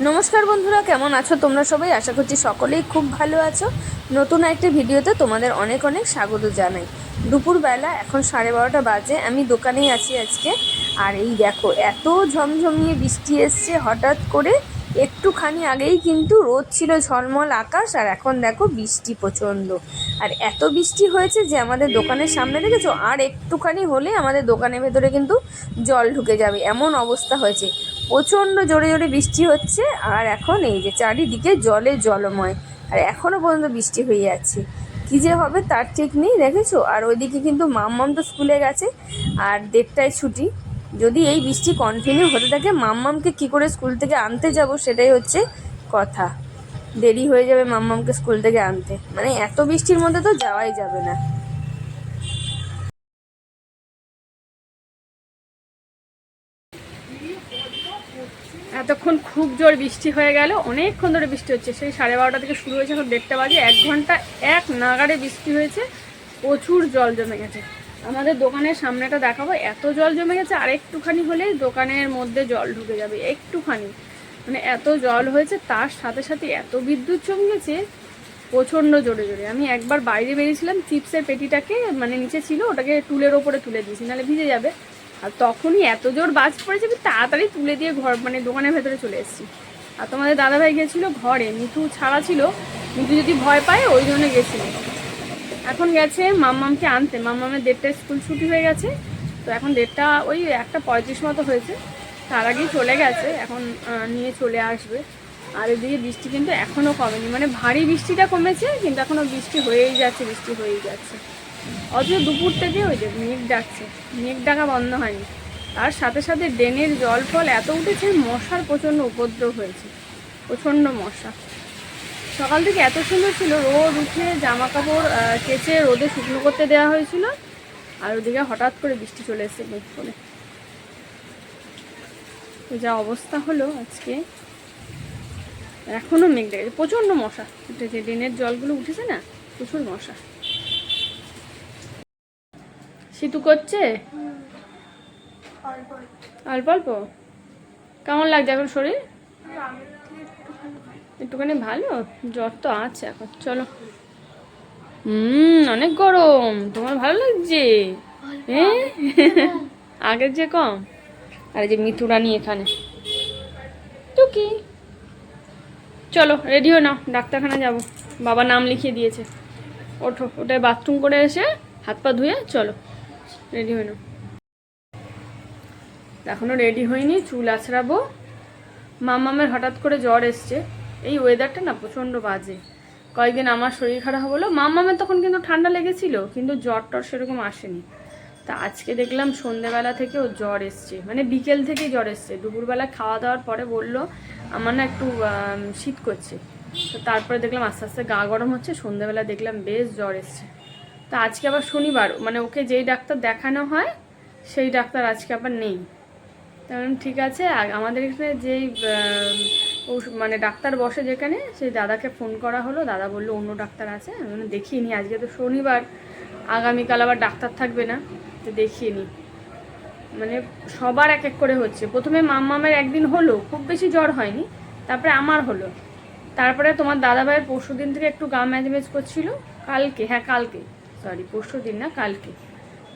নমস্কার বন্ধুরা, কেমন আছো তোমরা সবাই? আশা করছি সকলেই খুব ভালো আছো। নতুন একটি ভিডিওতে তোমাদের অনেক অনেক স্বাগত জানাই। দুপুরবেলা এখন সাড়ে বারোটা বাজে, আমি দোকানেই আছি আজকে। আর এই দেখো, এত ঝমঝমিয়ে বৃষ্টি এসছে হঠাৎ করে। একটুখানি আগেই কিন্তু রোদ ছিল, ঝলমল আকাশ, আর এখন দেখো বৃষ্টি প্রচণ্ড। আর এত বৃষ্টি হয়েছে যে আমাদের দোকানের সামনে দেখেছ? আর একটুখানি হলে আমাদের দোকানের ভেতরে কিন্তু জল ঢুকে যাবে, এমন অবস্থা হয়েছে। প্রচণ্ড জোরে জোরে বৃষ্টি হচ্ছে, আর এখন এই যে চারিদিকে জলে জলময়, আর এখনও পর্যন্ত বৃষ্টি হয়ে যাচ্ছে কী যে হবে তার ঠিক নেই, দেখেছ? আর ওইদিকে কিন্তু মাম্মাম তো স্কুলে গেছে, আর দেড়টায় ছুটি। যদি এই বৃষ্টি কন্টিনিউ হতে থাকে, মাম্মামকে কী করে স্কুল থেকে আনতে যাব সেটাই হচ্ছে কথা। দেরি হয়ে যাবে মাম্মামকে স্কুল থেকে আনতে। মানে এত বৃষ্টির মধ্যে তো যাওয়াই যাবে না। এতক্ষণ খুব জোর বৃষ্টি হয়ে গেল, অনেকক্ষণ ধরে বৃষ্টি হচ্ছে। সেই সাড়ে বারোটা থেকে শুরু হয়েছে, এখন দেড়টা বাজে, এক ঘণ্টা এক নাগাড়ে বৃষ্টি হয়েছে, প্রচুর জল জমে গেছে। আমাদের দোকানের সামনেটা দেখাবো, এত জল জমে গেছে, আর একটুখানি হলেই দোকানের মধ্যে জল ঢুকে যাবে, একটুখানি। মানে এত জল হয়েছে, তার সাথে সাথে এত বিদ্যুৎ চমকেছে প্রচণ্ড জোরে জোরে। আমি একবার বাইরে বেরিয়েছিলাম, চিপসের পেটিটাকে মানে নিচে ছিল, ওটাকে টুলের ওপরে তুলে দিয়েছি, নাহলে ভিজে যাবে। আর তখনই এত জোর বাজ পড়েছে আমি তাড়াতাড়ি তুলে দিয়ে ঘর মানে দোকানের ভেতরে চলে এসেছি। আর তোমাদের দাদাভাই গেছিল ঘরে, মিঠু ছাড়া ছিল। মিঠু যদি ভয় পায়, ওই জন্য গেছিল। এখন গেছে মাম্মামকে আনতে। মাম্মামের দেড়টায় স্কুল ছুটি হয়ে গেছে। তো এখন দেড়টা, ওই একটা পঁয়ত্রিশ মতো হয়েছে। তার আগেই চলে গেছে, এখন নিয়ে চলে আসবে। আর এদিকে বৃষ্টি কিন্তু এখনও কমেনি। মানে ভারী বৃষ্টিটা কমেছে, কিন্তু এখনও বৃষ্টি হয়েই যাচ্ছে, বৃষ্টি হয়েই যাচ্ছে। অথচ দুপুর থেকে ওই যে মেঘ ডাকছে। মেঘ ডাকা বন্ধ হয়নি। তার সাথে সাথে ড্রেনের জল ফল এত উঠেছে, মশার প্রচণ্ড উপদ্রব হয়েছে। প্রচণ্ড মশা। সকাল থেকে এত সুন্দর ছিল, রোদ উঠে জামা কাপড় কেচে রোদে শুকনো করতে দেওয়া হয়েছিল। আর ওদিকে হঠাৎ করে বৃষ্টি চলে এসেছে মেঘ করে। যা অবস্থা হলো আজকে। এখনও মেঘ ডেকেছে প্রচণ্ড মশা। উঠেছে ড্রেনের জলগুলো উঠেছে না, প্রচুর মশা। শীতু করছে? অল্প অল্প। কেমন লাগছে এখন শরীর? একটুখানি ভালো? জ্বর তো আছে এখন চলো। হুম অনেক গরম। তোমার ভালো লাগছে? আগের যে কম? আর এই যে মিথুরানি এখানে। তো কি? চলো রেডিও নাও ডাক্তারখানা যাব। বাবা নাম লিখিয়ে দিয়েছে। ওঠো ওটাই বাথরুম করে এসে হাত পা ধুয়ে চলো। রেডি হয়ে নাও। এখনও রেডি হয়নি, চুল আছড়াবো। মামামের হঠাৎ করে জ্বর এসছে। এই ওয়েদারটা না প্রচণ্ড বাজে। কয়েকদিন আমার শরীর খারাপ হলো। মামামের তখন কিন্তু ঠান্ডা লেগেছিল, কিন্তু জ্বর টর সেরকম আসেনি। তা আজকে দেখলাম সন্ধেবেলা থেকে ও জ্বর এসছে। মানে বিকেল থেকেই জ্বর এসছে। দুপুরবেলা খাওয়া দাওয়ার পরে বলল, আমার না একটু শীত করছে। তো তারপরে দেখলাম আস্তে আস্তে গা গরম হচ্ছে। সন্ধেবেলা দেখলাম বেশ জ্বর এসছে। তা আজকে আবার শনিবার মানে ওকে যেই ডাক্তার দেখানো হয়, সেই ডাক্তার আজকে আবার নেই। তেমন ঠিক আছে আমাদের এখানে যেই মানে ডাক্তার বসে যেখানে, সেই দাদাকে ফোন করা হলো। দাদা বলল, অন্য ডাক্তার আছে। আমি দেখিয়ে আজকে তো শনিবার। আগামীকাল আবার ডাক্তার থাকবে না, তো দেখিয়ে নি। মানে সবার এক এক করে হচ্ছে। প্রথমে মাম্মামের একদিন হলো, খুব বেশি জ্বর হয়নি, তারপরে আমার হলো। তারপরে তোমার দাদাভাইয়ের পরশু দিন থেকে একটু গা ম্যাজমেজ করছিল, কালকে হ্যাঁ কালকে। সরি পরশু দিন না, কালকে।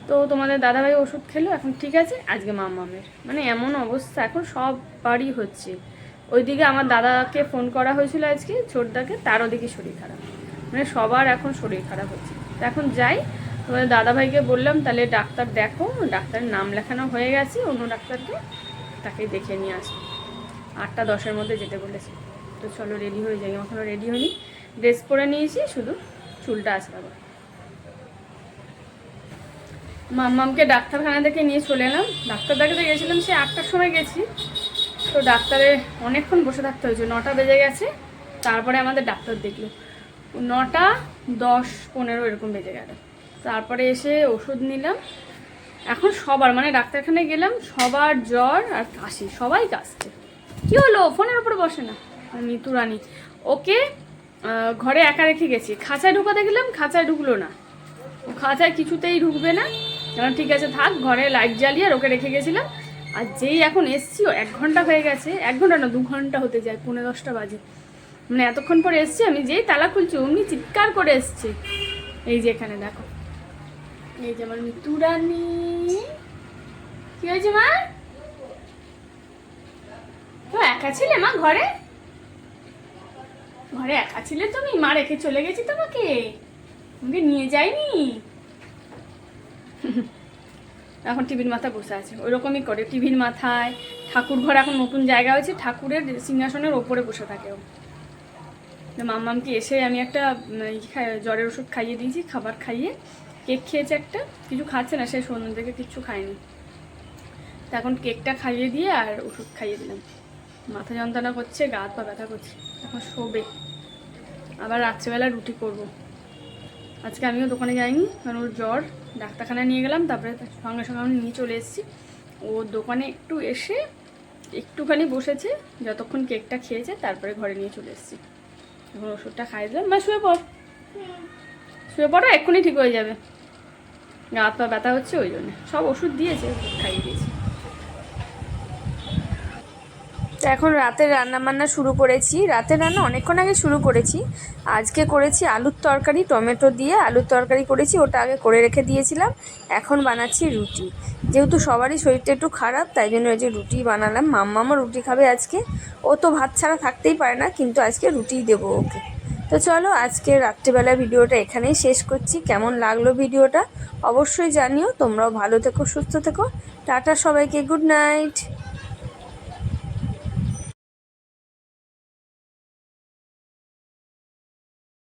তো তোমাদের দাদাভাই ওষুধ খেলো, এখন ঠিক আছে, আজকে মামামের মানে এমন অবস্থা, এখন সব বাড়ি হচ্ছে। ওইদিকে আমার দাদাকে ফোন করা হয়েছিল আজকে, ছোটদাকে তার ওদিকে শরীর খারাপ। মানে সবার এখন শরীর খারাপ হচ্ছে। এখন যাই, তোমাদের দাদাভাইকে বললাম, তাহলে ডাক্তার দেখো, ডাক্তারের নাম লেখানো হয়ে গেছে, অন্য ডাক্তারকে তাকে দেখে নিয়ে আসব আটটা দশের মধ্যে যেতে বলেছে। তো চলো রেডি হয়ে যাই এখনও রেডি হয়নি। ড্রেস পরে নিয়েছি, শুধু চুলটা আসলাম মাম্মামকে ডাক্তারখানা থেকে নিয়ে চলে এলাম। ডাক্তার দেখাতে গেছিলাম, সে আটটার সময় গেছি। তো ডাক্তারে অনেকক্ষণ বসে থাকতে হয়েছে, নটা বেজে গেছে, তারপরে আমাদের ডাক্তার দেখল। নটা দশ পনেরো এরকম বেজে গেল। তারপরে এসে ওষুধ নিলাম। এখন সবার মানে ডাক্তারখানায় গেলাম, সবার জ্বর আর কাশি, সবাই কাশছে। কি হলো? ফোনের উপরে বসে না। মিতু রানী। ওকে ঘরে একা রেখে গেছি। খাঁচায় ঢুকাতে গেলাম, খাঁচায় ঢুকলো না। খাঁচায় কিছুতেই ঢুকবে না। কারণ ঠিক আছে, থাক, ঘরে লাইট জ্বালিয়ে আর ওকে রেখে গেছিলাম। আর যেই এখন এসছি, ও এক ঘণ্টা হয়ে গেছে, এক ঘণ্টা না, দু ঘণ্টা হতে যায়, পৌনে দশটা বাজে। মানে এতক্ষণ পরে এসছি, আমি যেই তালা খুলছি, অমনি চিৎকার করে এসছে। এই যে এখানে, দেখো। এই যে আমার মিতু রানী। কি হয়েছে, মা? তো একা ছিলে, মা, ঘরে? ঘরে একা ছিলে তুমি? মা রেখে চলে গেছি তোমাকে। তোমাকে নিয়ে যাইনি? এখন টিভির মাথায় বসে আছে, ওইরকমই করে। টিভির মাথায় ঠাকুর ঘর এখন নতুন জায়গা হয়েছে, ঠাকুরের সিংহাসনের ওপরে বসে থাকে ও। মাম্মামকে এসে আমি একটা জ্বরের ওষুধ খাইয়ে দিয়েছি, খাবার খাইয়ে কেক খেয়েছে একটা। কিছু খাচ্ছে না, সে সন্ধ্যে থেকে কিচ্ছু খায়নি। তা এখন কেকটা খাইয়ে দিয়ে আর ওষুধ খাইয়ে দিলাম। মাথা যন্ত্রণা করছে, গা হাত পা ব্যথা করছে, এখন শোবে। আবার রাত্রেবেলা রুটি করব। আজকে আমিও দোকানে যাইনি, কারণ ওর জ্বর। ডাক্তারখানায় নিয়ে গেলাম, তারপরে সঙ্গে সঙ্গে আমি নিয়ে চলে এসেছি। ও দোকানে একটু এসে একটুখানি বসেছে, যতক্ষণ কেকটা খেয়েছে, তারপরে ঘরে নিয়ে চলে এসেছি। এখন ওষুধটা খাইয়ে দিলাম। বা শুয়ে পড়। শুয়ে পড়ো, এক্ষুনি ঠিক হয়ে যাবে। গা হাত পা ব্যথা হচ্ছে ওই জন্য। সব ওষুধ দিয়েছে খাইয়ে দিয়েছি। এখন রাতের রান্না বান্না শুরু করেছি। রাতের রান্না অনেকক্ষণ আগে শুরু করেছি। আজকে করেছি আলুর তরকারি, টমেটো দিয়ে আলুর তরকারি করেছি, ওটা আগে করে রেখে দিয়েছিলাম। এখন বানাচ্ছি রুটি। যেহেতু সবারই শরীরটা একটু খারাপ, তাই জন্য ওই যে রুটি বানালাম। মাম্মামও রুটি খাবে আজকে। ও তো ভাত ছাড়া থাকতেই পারে না, কিন্তু আজকে রুটিই দেবো ওকে। তো চলো, আজকে রাত্রিবেলা ভিডিওটা এখানেই শেষ করছি। কেমন লাগল ভিডিওটা? অবশ্যই জানিও। তোমরাও ভালো থেকো, সুস্থ থেকো। টাটা সবাইকে, গুড নাইট।